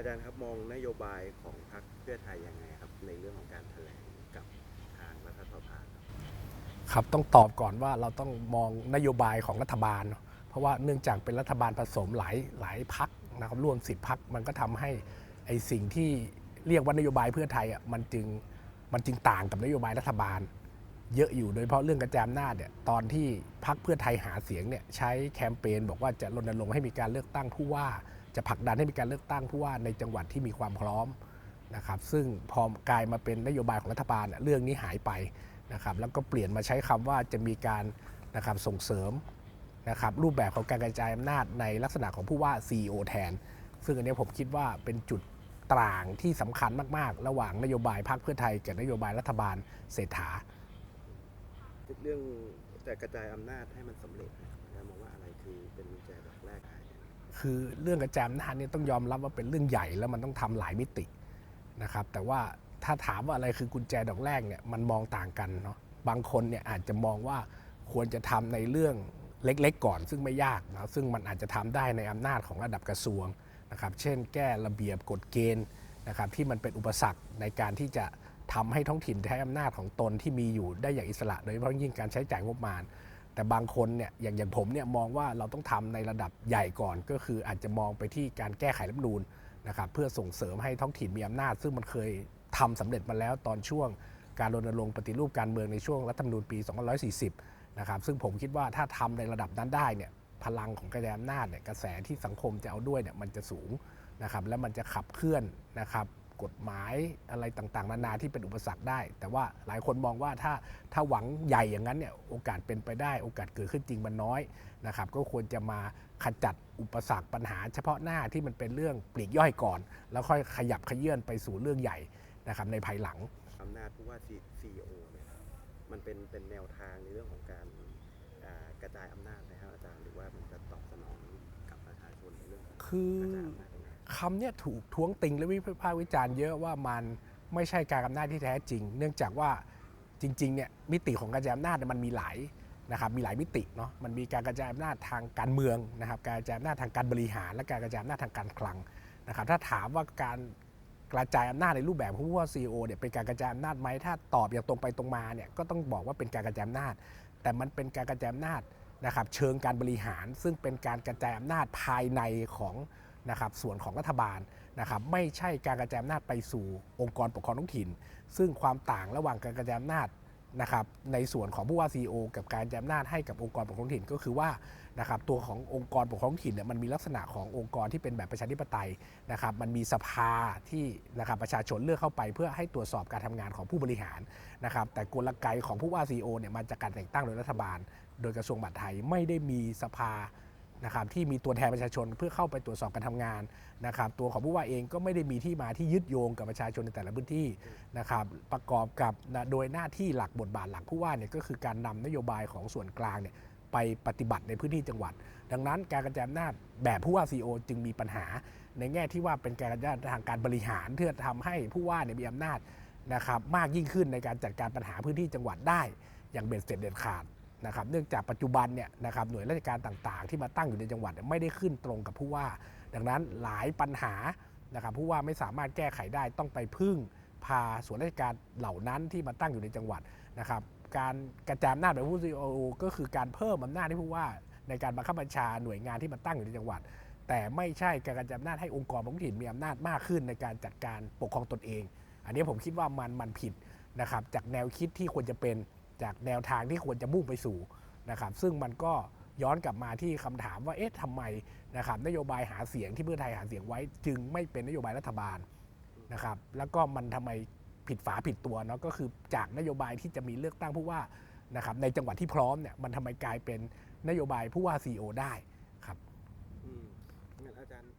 อาจารย์ครับมองนโยบายของพรรคเพื่อไทยยังไงครับ ในเรื่องของการแถลงกับทางรัฐสภาครับครับต้องตอบก่อนว่าเราต้องมองนโยบายของรัฐบาล เพราะว่าเนื่องจากเป็นรัฐบาลผสมหลายหลายพักนะครับร่วมสิบพักมันก็ทำให้ไอสิ่งที่เรียกว่านโยบายเพื่อไทยอะมันจึงมันจึงต่างกับนโยบายรัฐบาล เยอะอยู่โดยเฉพาะเรื่องกระจายอำนาจเนี่ยตอนที่พักเพื่อไทยหาเสียงเนี่ยใช้แคมเปญบอกว่าจะรณรงค์ให้มีการเลือกตั้งผู้ว่า จะผลักดันให้มีการเลือกตั้งผู้ว่าในจังหวัดที่มีความพร้อมนะครับซึ่งพอกลายมาเป็นนโยบายของรัฐบาลเนี่ยเรื่องนี้หายไปนะครับแล้วก็เปลี่ยนมาใช้คำว่าจะมีการนะครับส่งเสริมนะครับรูปแบบของการกระจายอำนาจในลักษณะของผู้ว่า CEO แทน ซึ่งอันนี้ผมคิดว่าเป็นจุดต่างที่สำคัญมาก ๆ ระหว่างนโยบายพรรคเพื่อไทยกับนโยบายรัฐบาลเศรษฐาเรื่องจะกระจายอำนาจให้มันสำเร็จนะมองว่าอะไรคือเป็นกุญแจดอกแรกได้ คือเรื่องกระจายอำนาจเนี่ยต้องยอมรับว่าเป็นเรื่องใหญ่แล้วมันต้องทำหลายมิตินะครับ แต่ว่าถ้าถามว่าอะไรคือกุญแจดอกแรกเนี่ยมันมองต่างกันเนาะบางคนเนี่ยอาจจะมองว่าควรจะทำในเรื่องเล็กๆ ก่อน ซึ่งไม่ยากนะซึ่งมันอาจจะทำได้ในอำนาจของระดับกระทรวงนะครับเช่น แก้ระเบียบกฎเกณฑ์นะครับที่มันเป็นอุปสรรคในการที่จะทำให้ท้องถิ่นใช้อำนาจของตนที่มีอยู่ได้อย่างอิสระ โดยเฉพาะยิ่งการใช้จ่ายงบประมาณ แต่บางคนเนี่ยอย่างอย่างผมเนี่ยมองว่าเราต้องทำในระดับใหญ่ก่อน ก็คืออาจจะมองไปที่การแก้ไขรัฐมนูญนะครับเพื่อส่งเสริมให้ท้องถิ่นมีอำนาจ ซึ่งมันเคยทำสำเร็จมาแล้วตอนช่วงการรณรงค์ปฏิรูปการเมืองในช่วงรัฐธรรมนูญปี 2540 นะครับซึ่งผมคิดว่าถ้าทำในระดับนั้นได้เนี่ยพลังของกระจายอำนาจเนี่ยกระแสที่สังคมจะเอาด้วยเนี่ยมันจะสูงนะครับและมันจะขับเคลื่อนนะครับ กฎหมายอะไรต่างๆ นานาที่เป็นอุปสรรคได้ แต่ว่าหลายคนมองว่าถ้าถ้าหวังใหญ่อย่างนั้นเนี่ยโอกาสเป็นไปได้ โอกาสเกิดขึ้นจริงมันน้อยนะครับก็ควรจะมาขจัดอุปสรรคปัญหา เฉพาะหน้าที่มันเป็นเรื่องปลีกย่อยก่อน แล้วค่อยขยับขยื่นไปสู่เรื่องใหญ่นะครับในภายหลังอำนาจผู้ว่าซีโอเนี่ยมันเป็นเป็นแนวทางในเรื่องของการอ่ากระจายอำนาจนะครับอาจารย์หรือว่ามันจะตอบสนองกับประชาชนในเรื่องของคือ คำเนี่ยถูกท้วงติงและวิพากษ์วิจารณ์เยอะว่ามันไม่ใช่การอำนาจที่แท้จริง เนื่องจากว่าจริงๆเนี่ยมิติของการกระจายอำนาจมันมีหลายนะครับมีหลายมิติเนาะมันมีการกระจายอำนาจทางการเมืองนะครับการกระจายอำนาจทางการบริหาร และการกระจายอำนาจทางการคลังนะครับถ้าถามว่าการกระจายอำนาจในรูปแบบของผู้ว่าซีอเนี่ยเป็นการกระจายอำนาจไหมถ้าตอบอย่างตรงไปตรงมาเนี่ยก็ต้องบอกว่าเป็นการกระจายอำนาจ แต่มันเป็นการกระจายอำนาจนะครับเชิงการบริหาร ซึ่งเป็นการกระจายอำนาจภายในของ นะครับส่วนของรัฐบาลนะครับไม่ใช่การกระจายอำนาจไปสู่องค์กรปกครองท้องถิ่น ซึ่งความต่างระหว่างการกระจายอำนาจนะครับในส่วนของผู้ว่าซีอกับการกระจายอำนาจให้กับองค์กรปกครองท้องถิ่นก็คือว่านะครับตัวขององค์กรปกครองท้องถิ่นเนี่ยมันมีลักษณะขององค์กรที่เป็นแบบประชาธิปไตยนะครับมันมีสภาที่นะครับประชาชนเลือกเข้าไป เพื่อให้ตรวจสอบการทำงานของผู้บริหารนะครับแต่กลไกของผู้ว่าซีโอเนี่ยมาจากการแต่งตั้งโดยรัฐบาล โดยกระทรวงมหาดไทยไม่ได้มีสภา นะครับที่มีตัวแทนประชาชนเพื่อเข้าไปตรวจสอบการทำงานนะครับตัวของผู้ว่าเองก็ไม่ได้มีที่มาที่ยึดโยงกับประชาชนในแต่ละพื้นที่นะครับประกอบกับนะโดยหน้าที่หลักบทบาทหลักผู้ว่าเนี่ยก็คือการนำนโยบายของส่วนกลางเนี่ยไปปฏิบัติในพื้นที่จังหวัด ดังนั้นการกระจายอำนาจแบบผู้ว่าซีโอจึงมีปัญหา ในแง่ที่ว่าเป็นการกระจายทางการบริหารเพื่อทำให้ผู้ว่าเนี่ยมีอำนาจนะครับมากยิ่งขึ้นในการจัดการปัญหาพื้นที่จังหวัดได้อย่างเบ็ดเสร็จเด็ดขาด นะครับเนื่องจากปัจจุบันเนี่ยนะครับหน่วยราชการต่างๆ ที่มาตั้งอยู่ในจังหวัดไม่ได้ขึ้นตรงกับผู้ว่า ดังนั้นหลายปัญหานะครับผู้ว่าไม่สามารถแก้ไขได้ต้องไปพึ่งพาส่วนราชการเหล่านั้นที่มาตั้งอยู่ในจังหวัดนะครับการกระจายอำนาจแบบผู้ซีโอก็คือการเพิ่มอำนาจให้ผู้ว่า ในการบังคับบัญชาหน่วยงานที่มาตั้งอยู่ในจังหวัด แต่ไม่ใช่การกระจายอำนาจให้องค์กรท้องถิ่นมีอำนาจมากขึ้นในการจัดการปกครองตนเอง อันนี้ผมคิดว่ามันมันผิดนะครับจากแนวคิดที่ควรจะเป็น จากแนวทางที่ควรจะมุ่งไปสู่นะครับซึ่งมันก็ย้อนกลับมาที่คำถามว่าเอ๊ะทำไมนะครับนโยบายหาเสียงที่เพื่อไทยหาเสียงไว้ จึงไม่เป็นนโยบายรัฐบาลนะครับแล้วก็มันทำไมผิดฝาผิดตัวเนาะก็คือจากนโยบายที่จะมีเลือกตั้งผู้ว่านะครับในจังหวัดที่พร้อมเนี่ยมันทำไมกลายเป็นนโยบายผู้ว่าซีโอได้ครับอืมงั้นอาจารย์